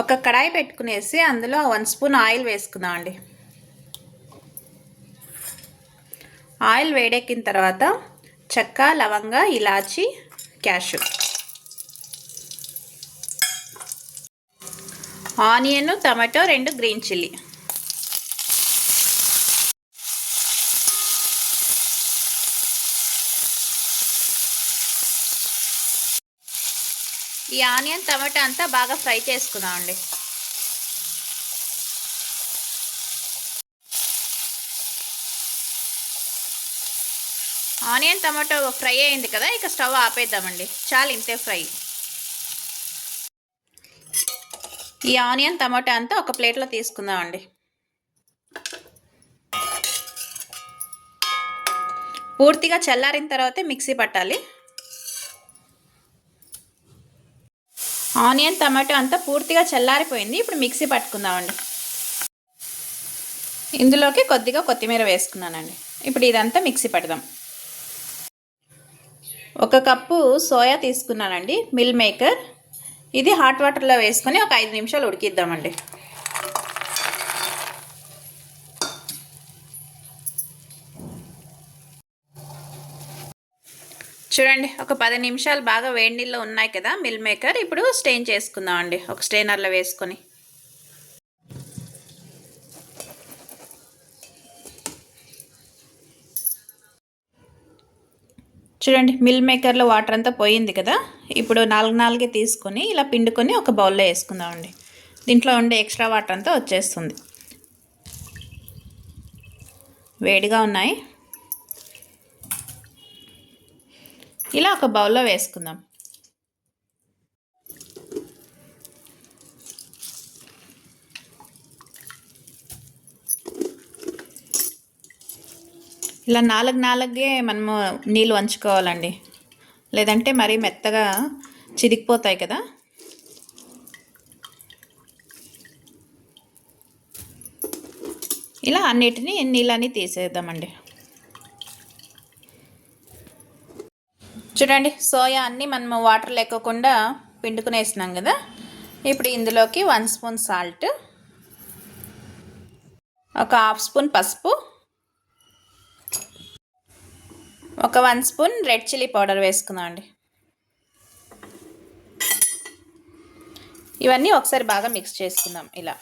ఒక కడాయి పెట్టుకునేసి అందులో వన్ స్పూన్ ఆయిల్ వేసుకుందాం అండి. ఆయిల్ వేడెక్కిన తర్వాత చెక్క లవంగ ఇలాచి క్యాషు ఆనియన్ టమాటో రెండు గ్రీన్ చిల్లీ. ఆనియన్ టమాటా అంతా బాగా ఫ్రై చేసుకుందాం అండి. ఆనియన్ టమాటో ఫ్రై అయింది కదా ఇక స్టవ్ ఆపేద్దామండి. చాలు ఇంతే ఫ్రై. ఈ ఆనియన్ టమాటా అంతా ఒక ప్లేట్లో తీసుకుందామండి పూర్తిగా చల్లారిన తర్వాతే మిక్సీ పట్టాలి. ఆనియన్ టమాటో అంతా పూర్తిగా చల్లారిపోయింది. ఇప్పుడు మిక్సీ పట్టుకుందామండి. ఇందులోకి కొద్దిగా కొత్తిమీర వేసుకున్నానండి. ఇప్పుడు ఇదంతా మిక్సీ పడదాం. ఒక కప్పు సోయా తీసుకున్నానండి మిల్ మేకర్. ఇది హాట్ వాటర్లో వేసుకొని ఒక ఐదు నిమిషాలు ఉడికిద్దామండి. చూడండి ఒక పది నిమిషాలు బాగా వేడి నీళ్ళు ఉన్నాయి కదా మిల్ మేకర్ ఇప్పుడు స్టెయిన్ చేసుకుందాం అండి ఒక స్టెయినర్లో వేసుకొని. చూడండి మిల్ మేకర్లో వాటర్ అంతా పోయింది కదా ఇప్పుడు నాలుగు నాలుగే తీసుకొని ఇలా పిండుకొని ఒక బౌల్లో వేసుకుందామండి. దీంట్లో ఉండే ఎక్స్ట్రా వాటర్ అంతా వచ్చేస్తుంది. వేడిగా ఉన్నాయి. ఇలా ఒక బౌల్లో వేసుకుందాం. ఇలా నాలుగు నాలుగే మనము నీళ్ళు వంచుకోవాలండి. లేదంటే మరీ మెత్తగా చిరిగిపోతాయి కదా. ఇలా అన్నిటినీ నీళ్ళని తీసేద్దామండి. చూడండి సోయా అన్నీ మనము వాటర్ లేకోకుండా పిండుకునేసినాం కదా. ఇప్పుడు ఇందులోకి వన్ స్పూన్ సాల్ట్ ఒక హాఫ్ స్పూన్ పసుపు ఒక one spoon red chilli powder వేసుకుందాం అండి. ఇవన్నీ ఒకసారి బాగా మిక్స్ చేసుకుందాం ఇలా.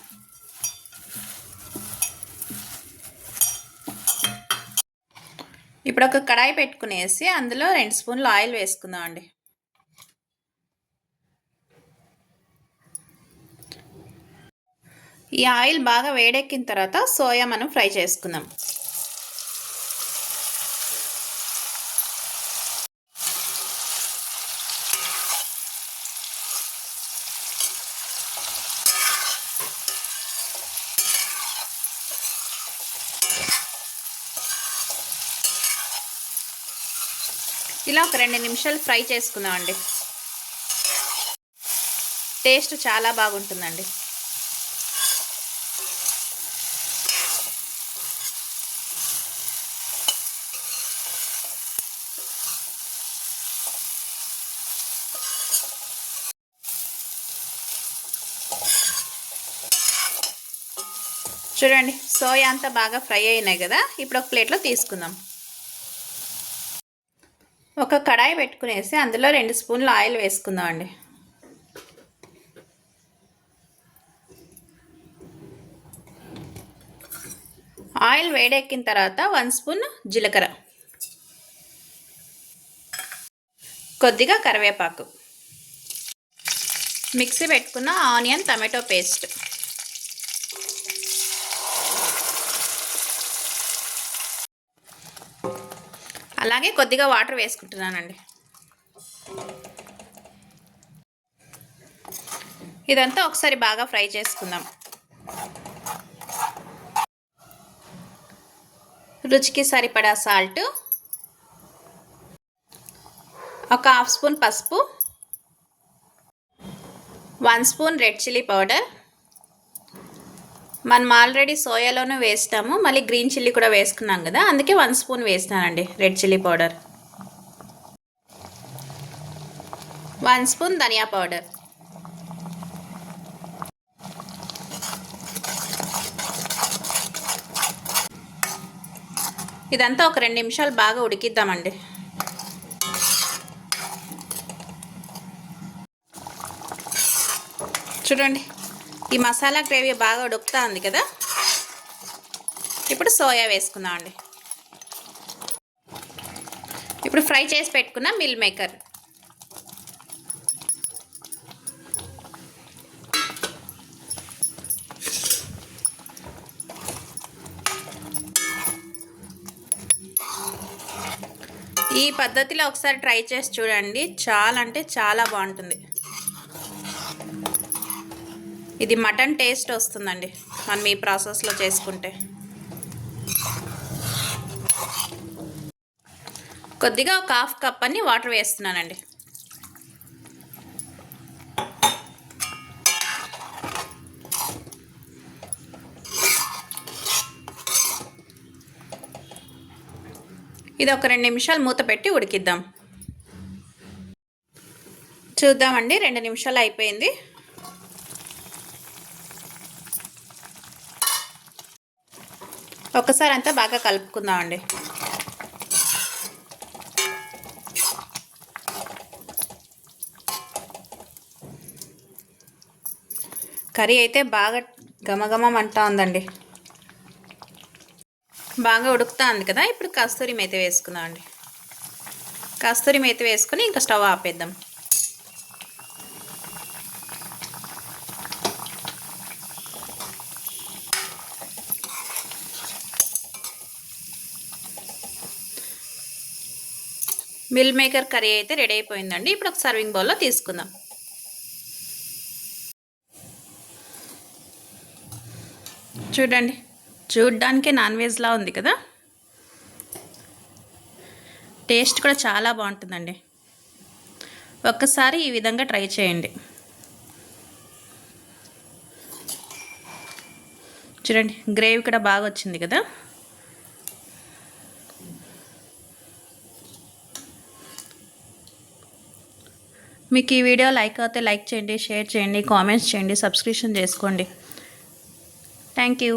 ఇప్పుడు ఒక కడాయి పెట్టుకునేసి అందులో రెండు స్పూన్లు ఆయిల్ వేసుకుందాం అండి ఈ ఆయిల్ బాగా వేడెక్కిన తర్వాత సోయా మనం ఫ్రై చేసుకుందాం. ఇలా ఒక రెండు నిమిషాలు ఫ్రై చేసుకుందామండి. టేస్ట్ చాలా బాగుంటుందండి. చూడండి సోయా అంతా బాగా ఫ్రై అయినాయి కదా. ఇప్పుడు ఒక ప్లేట్లో తీసుకుందాం. ఒక కడాయి పెట్టుకునేసి అందులో రెండు స్పూన్లు ఆయిల్ వేసుకుందాం అండి ఆయిల్ వేడెక్కిన తర్వాత వన్ స్పూన్ జీలకర్ర. కొద్దిగా కరివేపాకు. మిక్సీ పెట్టుకున్న ఆనియన్ టమాటో పేస్ట్. అలాగే కొద్దిగా వాటర్ వేసుకుంటున్నానండి. ఇదంతా ఒకసారి బాగా ఫ్రై చేసుకుందాం. రుచికి సరిపడా సాల్ట్ ఒక హాఫ్ స్పూన్ పసుపు one spoon red chilli powder మనం ఆల్రెడీ సోయాలోనే వేస్తాము. మళ్ళీ గ్రీన్ చిల్లీ కూడా వేసుకున్నాం కదా అందుకే వన్ స్పూన్ వేస్తానండి red chilli powder one spoon ధనియా పౌడర్ ఇదంతా ఒక రెండు నిమిషాలు బాగా ఉడికిద్దామండి. చూడండి. ఈ మసాలా గ్రేవీ బాగా ఉడుకుతా ఉంది కదా? ఇప్పుడు సోయా వేసుకుందామండి. ఇప్పుడు ఫ్రై చేసి పెట్టుకున్న మిల్ మేకర్. ఈ పద్ధతిలో ఒకసారి ట్రై చేసి చూడండి. చాలా అంటే చాలా బాగుంటుంది. ఇది మటన్ టేస్ట్ వస్తుందండి మనం ఈ ప్రాసెస్లో చేసుకుంటే. కొద్దిగా ఒక హాఫ్ కప్ అని వాటర్ వేస్తున్నానండి. ఇది ఒక రెండు నిమిషాలు మూత పెట్టి ఉడికిద్దాం. చూద్దామండి రెండు నిమిషాలు అయిపోయింది. ఒకసారి అంతా బాగా కలుపుకుందామండి. కర్రీ అయితే బాగా గమగమం అంటా ఉందండి. బాగా ఉడుకుతా ఉంది కదా ఇప్పుడు కస్తూరి మేత వేసుకుందాం అండి కస్తూరి మేత వేసుకుని ఇంకా స్టవ్ ఆపేద్దాం. మిల్ మేకర్ కర్రీ అయితే రెడీ అయిపోయిందండి. ఇప్పుడు ఒక సర్వింగ్ బౌల్లో తీసుకుందాం. చూడండి చూడ్డానికే నాన్ వెజ్లా ఉంది కదా? టేస్ట్ కూడా చాలా బాగుంటుందండి. ఒక్కసారి ఈ విధంగా ట్రై చేయండి. చూడండి గ్రేవీ కూడా బాగా వచ్చింది కదా? మీకు ఈ వీడియో లైక్ అయితే లైక్ చేయండి షేర్ చేయండి కామెంట్స్ చేయండి సబ్స్క్రిప్షన్ చేసుకోండి. Thank you